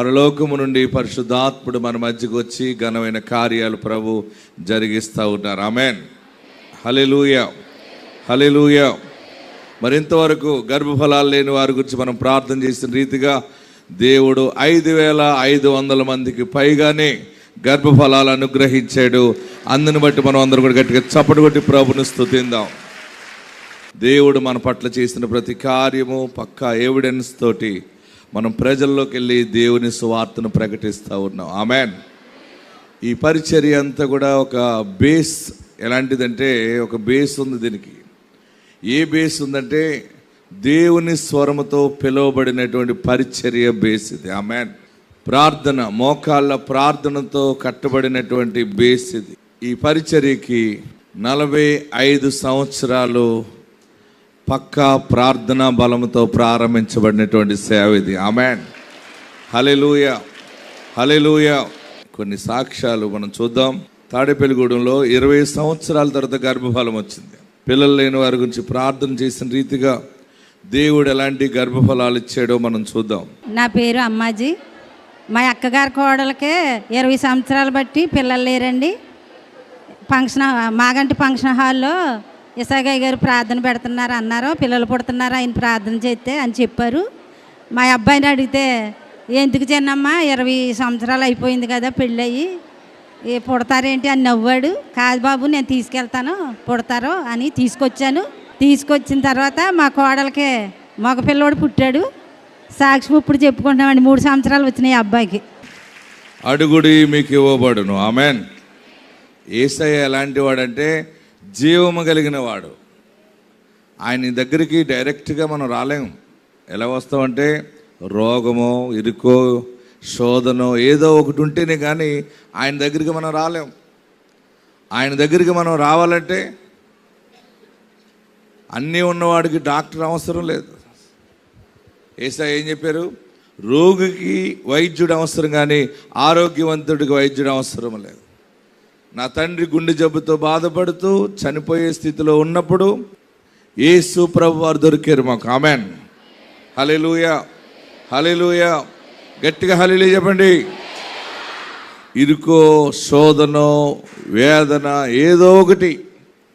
పరలోకము నుండి పరిశుద్ధాత్ముడు మన మధ్యకు వచ్చి ఘనమైన కార్యాలు ప్రభు జరిగిస్తూ ఉన్నారు. ఆమెన్. హలెలూయ హలెలూయ మరింతవరకు గర్భఫలాలు లేని వారి గురించి మనం ప్రార్థన చేసిన రీతిగా దేవుడు ఐదు వేల ఐదు వందల మందికి పైగానే గర్భఫలాలు అనుగ్రహించాడు. అందుని బట్టి మనం అందరం కూడా గట్టిగా చప్పటి కొట్టి ప్రభుని స్థుతిందాం దేవుడు మన పట్ల చేసిన ప్రతి కార్యము పక్కా ఎవిడెన్స్ తోటి మనం ప్రజల్లోకి వెళ్ళి దేవుని సువార్తను ప్రకటిస్తూ ఉన్నాం. ఆమెన్. ఈ పరిచర్య అంతా కూడా ఒక బేస్ ఎలాంటిదంటే ఒక బేస్ ఉంది దీనికి. ఏ బేస్ ఉందంటే దేవుని స్వరముతో పిలువబడినటువంటి పరిచర్య బేస్ ఇది. ఆమెన్. ప్రార్థన మోకాళ్ళ ప్రార్థనతో కట్టబడినటువంటి బేస్ ఇది. ఈ పరిచర్యకి నలభై ఐదు సంవత్సరాలు పక్కా ప్రార్థనా బలంతో ప్రారంభించబడినటువంటి సేవ ఇది. ఆమెన్ హలెలూయ హలెలూయ కొన్ని సాక్ష్యాలు మనం చూద్దాం. తాడేపల్లిగూడెంలో ఇరవై సంవత్సరాల తర్వాత గర్భఫలం వచ్చింది. పిల్లలు లేని వారి గురించి ప్రార్థన చేసిన రీతిగా దేవుడు ఎలాంటి గర్భఫలాలు ఇచ్చాడో మనం చూద్దాం. నా పేరు అమ్మాజీ. మా అక్కగారి కోడలకే ఇరవై సంవత్సరాలు బట్టి పిల్లలు లేరండి. ఫంక్షన్ మాగంటి ఫంక్షన్ హాల్లో ఇసాగయ్య గారు ప్రార్థన పెడుతున్నారు అన్నారు పిల్లలు పుడుతున్నారు ఆయన ప్రార్థన చేస్తే అని చెప్పారు. మా అబ్బాయిని అడిగితే ఎందుకు చిన్నమ్మ ఇరవై సంవత్సరాలు అయిపోయింది కదా పెళ్ళయి ఏ పుడతారేంటి? అని నవ్వాడు. కాదు బాబు నేను తీసుకెళ్తాను పుడతారు అని తీసుకొచ్చాను. తీసుకొచ్చిన తర్వాత మా కోడలకి మగ పిల్లవాడు పుట్టాడు. సాక్షి ఇప్పుడు చెప్పుకుంటున్నామండి మూడు సంవత్సరాలు వచ్చినాయి అబ్బాయికి. అడుగుడి మీకు ఇవ్వబడును. ఆమెన్. ఏసయ్య ఎలాంటి వాడంటే జీవము కలిగిన వాడు ఆయన దగ్గరికి డైరెక్ట్గా మనం రాలేము. ఎలా వస్తామంటే రోగమో ఇరుకో శోధనో ఏదో ఒకటి ఉంటేనే కానీ ఆయన దగ్గరికి మనం రాలేం ఆయన దగ్గరికి మనం రావాలంటే అన్నీ ఉన్నవాడికి డాక్టర్ అవసరం లేదు. ఏసా ఏం చెప్పారు? రోగికి వైద్యుడు అవసరం కానీ ఆరోగ్యవంతుడికి వైద్యుడు అవసరం లేదు. నా తండ్రి గుండె జబ్బుతో బాధపడుతూ చనిపోయే స్థితిలో ఉన్నప్పుడు ఏసు ప్రభు వారు దొరికారు మాకు. ఆమెన్. హలెలూయ హలెలూయ గట్టిగా హలిలే చెప్పండి. ఇరుకో శోధనో వేదన ఏదో ఒకటి.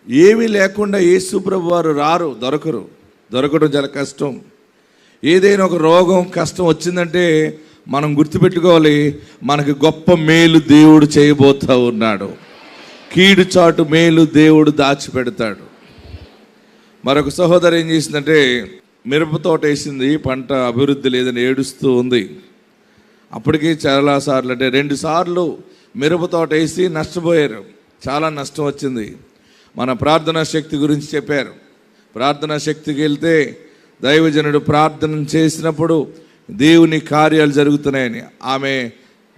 ఏమీ లేకుండా యేసు ప్రభు వారు రారు దొరకరు. దొరకడం చాలా కష్టం. ఏదైనా ఒక రోగం కష్టం వచ్చిందంటే మనం గుర్తుపెట్టుకోవాలి మనకి గొప్ప మేలు దేవుడు చేయబోతా ఉన్నాడు. కీడు చాటు మేలు దేవుడు దాచిపెడతాడు. మరొక సహోదరు ఏం చేసిందంటే మిరప తోట వేసింది పంట అభివృద్ధి లేదని ఏడుస్తూ ఉంది. అప్పటికి చాలా సార్లు అంటే రెండు సార్లు మిరప తోట వేసి నష్టపోయారు. చాలా నష్టం వచ్చింది. మన ప్రార్థనా శక్తి గురించి చెప్పారు. ప్రార్థనా శక్తికి వెళ్తే దైవజనుడు ప్రార్థన చేసినప్పుడు దేవుని కార్యాలు జరుగుతున్నాయని. ఆమె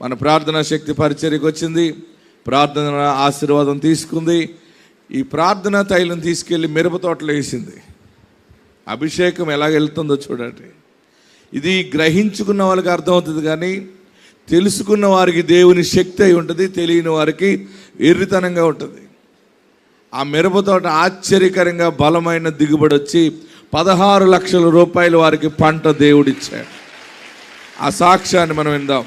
మన ప్రార్థనా శక్తి పరిచర్యకు వచ్చింది. ప్రార్థన ఆశీర్వాదం తీసుకుంది. ఈ ప్రార్థన తైలం తీసుకెళ్ళి మిరప తోటలో వేసింది. అభిషేకం ఎలా వెళ్తుందో చూడండి. ఇది గ్రహించుకున్న వాళ్ళకి అర్థమవుతుంది కానీ తెలుసుకున్న వారికి దేవుని శక్తి అయి ఉంటుంది తెలియని వారికి ఎర్రితనంగా ఉంటుంది. ఆ మిరప తోట ఆశ్చర్యకరంగా బలమైన దిగుబడి వచ్చి పదహారు లక్షల రూపాయలు వారికి పంట దేవుడిచ్చాడు. ఆ సాక్ష్యాన్ని మనం విందాం.